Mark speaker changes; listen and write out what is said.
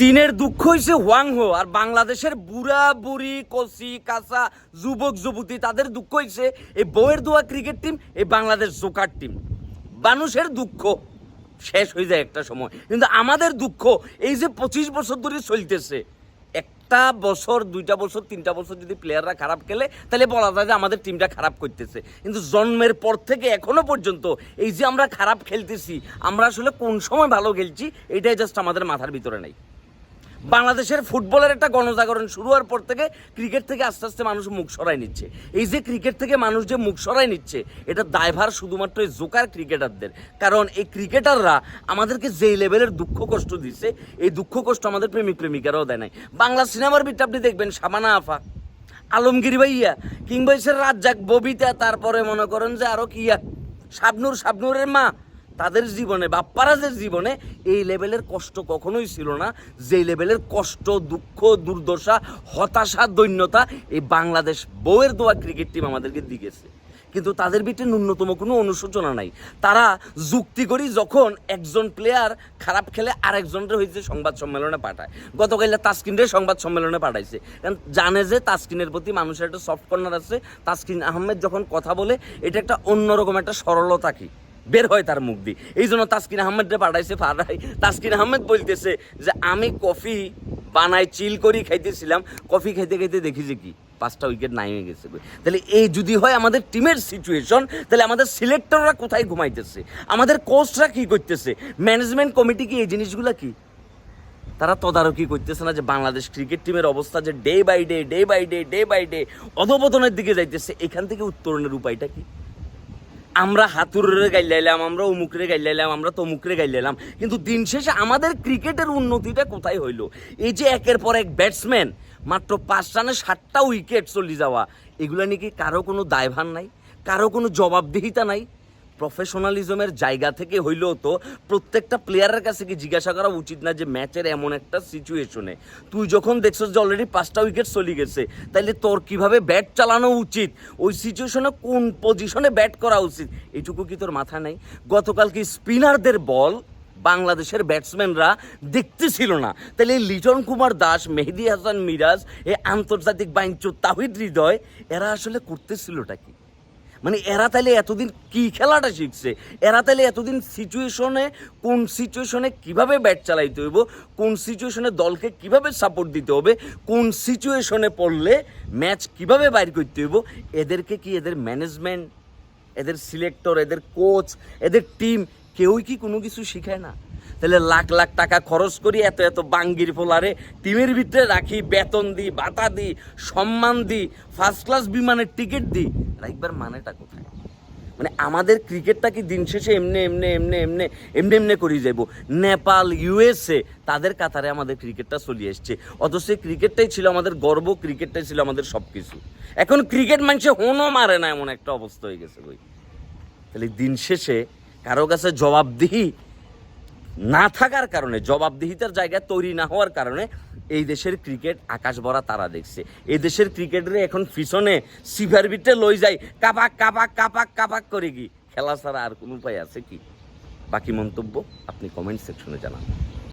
Speaker 1: চীনের দুঃখ হয়েছে হোয়াংহো আর বাংলাদেশের বুড়া, বুড়ি কচি কাঁচা, যুবক, যুবতী, তাদের দুঃখ হয়েছে এই বউয়ের দোয়া ক্রিকেট টিম, এই বাংলাদেশ জোকার টিম। মানুষের দুঃখ শেষ হয়ে যায় একটা সময়, কিন্তু আমাদের দুঃখ এই যে পঁচিশ বছর ধরে চলতেছে। একটা বছর, দুইটা বছর, তিনটা বছর যদি প্লেয়াররা খারাপ খেলে, তাহলে বলা যায় যে আমাদের টিমটা খারাপ করতেছে। কিন্তু জন্মের পর থেকে এখনও পর্যন্ত এই যে আমরা খারাপ খেলতেছি, আমরা আসলে কোন সময় ভালো খেলছি, এটাই জাস্ট আমাদের মাথার ভিতরে নাই। বাংলাদেশের ফুটবলের একটা গণজাগরণ শুরু হওয়ার পর থেকে ক্রিকেট থেকে আস্তে আস্তে মানুষ মুখ সরাই নিচ্ছে। এই যে ক্রিকেট থেকে মানুষ যে মুখ সরাই নিচ্ছে, এটা দায়ভার শুধুমাত্র এই জোকার ক্রিকেটারদের। কারণ এই ক্রিকেটাররা আমাদেরকে যেই লেভেলের দুঃখ কষ্ট দিচ্ছে, এই দুঃখ কষ্ট আমাদের প্রেমিক প্রেমিকারাও দেয় নাই। বাংলা সিনেমার বিটটা আপনি দেখবেন সাবানা আফা, আলমগীর ভাইয়া, কিংবা রাজ্জাক ববিতা, তারপরে মনে করেন যে আরও কিয়া শাবনুর, শাবনুরের মা তাদের জীবনে বাপ্পারাজের জীবনে এই লেভেলের কষ্ট কখনোই ছিল না। যেই লেভেলের কষ্ট, দুঃখ, দুর্দশা, হতাশা, দৈন্যতা এই বাংলাদেশ বউয়ের দোয়া ক্রিকেট টিম আমাদেরকে দিয়েছে। কিন্তু তাদের ভিতরে ন্যূনতম কোনো অনুশোচনা নাই। তারা যুক্তি করি যখন একজন প্লেয়ার খারাপ খেলে আরেকজনের হয়েছে সংবাদ সম্মেলনে পাঠায়। গতকাল তাসকিনের সংবাদ সম্মেলনে পাঠাইছে। কারণ জানে যে তাসকিনের প্রতি মানুষের একটা সফট কর্নার আছে। তাসকিন আহমেদ যখন কথা বলে, এটা একটা অন্যরকম একটা সরলতা কি? বের হয় তার মুখ দিয়ে। এই জন্য তাসকিন আহমেদরে পাঠাইছে, পাঠাই তাসকিন আহমেদ বলতেছে যে, আমি কফি বানাই চিল করি, খাইতেছিলাম। কফি খাইতে খাইতে দেখি যে কি, পাঁচটা উইকেট নাইমে গেছে তাহলে এই যদি হয় আমাদের টিমের সিচুয়েশন তাহলে আমাদের সিলেক্টররা কোথায় ঘুমাইতেছে? আমাদের কোচরা কি করতেছে? ম্যানেজমেন্ট কমিটি কি এই জিনিসগুলো কি? তারা তদারকি করতেছে না যে, বাংলাদেশ ক্রিকেট টিমের অবস্থা যে day by day day by day day by day অধপতনের দিকে যাইতেছে। এখান থেকে উত্তরণের উপায়টা কি? আমরা হাতুরে গাইলাইলাম আমরা অমুকরে গাইলাইলাম আমরা তমুকরে গাইলাইলাম কিন্তু দিন শেষে আমাদের ক্রিকেটের উন্নতিটা কোথায় হইল? এই যে একের পর এক ব্যাটসম্যান মাত্র পাঁচ রানে সাতটা উইকেট চলে যাওয়া, এগুলা নাকি কারও কোনো দায়ভার নাই? কারও কোনো জবাবদিহিতা নাই? প্রফেশনালিজমের জায়গা থেকে হইলেও তো প্রত্যেকটা প্লেয়ারের কাছে কি জিজ্ঞাসা করা উচিত না যে ম্যাচের এমন একটা সিচুয়েশনে তুই যখন দেখছিস যে অলরেডি পাঁচটা উইকেট চলে গেছে, তাইলে তোর কীভাবে ব্যাট চালানো উচিত? ওই সিচুয়েশনে কোন পজিশনে ব্যাট করা উচিত? এটুকু কি তোর মাথা নেই? গতকাল কি স্পিনারদের বল বাংলাদেশের ব্যাটসম্যানরা দেখতেছিল না? তাহলে এই লিটন কুমার দাস, মেহেদি হাসান মিরাজ এই আন্তর্জাতিক বাইঞ্চ তাহিদ হৃদয়, এরা আসলে করতেছিলটা কি? মানে এরা তাহলে এতদিন কি খেলাটা শিখছে? এরা তাহলে এতদিন সিচুয়েশনে কোন সিচুয়েশনে কীভাবে ব্যাট চালাইতে হইব? কোন সিচুয়েশনে দলকে কীভাবে সাপোর্ট দিতে হবে? কোন সিচুয়েশনে পড়লে ম্যাচ কীভাবে বাইর করতে হইব? এদেরকে কি এদের ম্যানেজমেন্ট এদের সিলেক্টর এদের কোচ এদের টিম কেউই কি কোনো কিছু শিখায় না? তাহলে লাখ লাখ টাকা খরচ করি, এত এত বাঙ্গির ফোলারে টিমের ভিতরে রাখি, বেতন দিই বাতা দিই সম্মান দিই ফার্স্ট ক্লাস বিমানের টিকিট দিই রাখবার মানেটা কোথায়? মানে আমাদের ক্রিকেটটা কি দিন শেষে এমনি এমনি এমনি এমনি এমনি এমনি করি যাইব? নেপাল, ইউএসএ, তাদের কাতারে আমাদের ক্রিকেটটা চলে এসছে। অথচ ক্রিকেটটাই ছিল আমাদের গর্ব, ক্রিকেটটাই ছিল আমাদের সব কিছু এখন ক্রিকেট মানুষে হোনও মারে না, এমন একটা অবস্থা হয়ে গেছে বই তাহলে দিন শেষে কারও কাছে জবাবদিহি না থাকার কারণে, জবাবদিহিতার জায়গা তৈরি না হওয়ার কারণে এই দেশের ক্রিকেট আকাশ ভরা তারা দেখছে। এই দেশের ক্রিকেটের এখন পিছনে সিভার বিটে লই যায় কাপাক কাপাক কাপাক কাপাক করে কি খেলা ছাড়া আর কোনো উপায় আছে কি? বাকি মন্তব্য আপনি কমেন্ট সেকশনে জানান।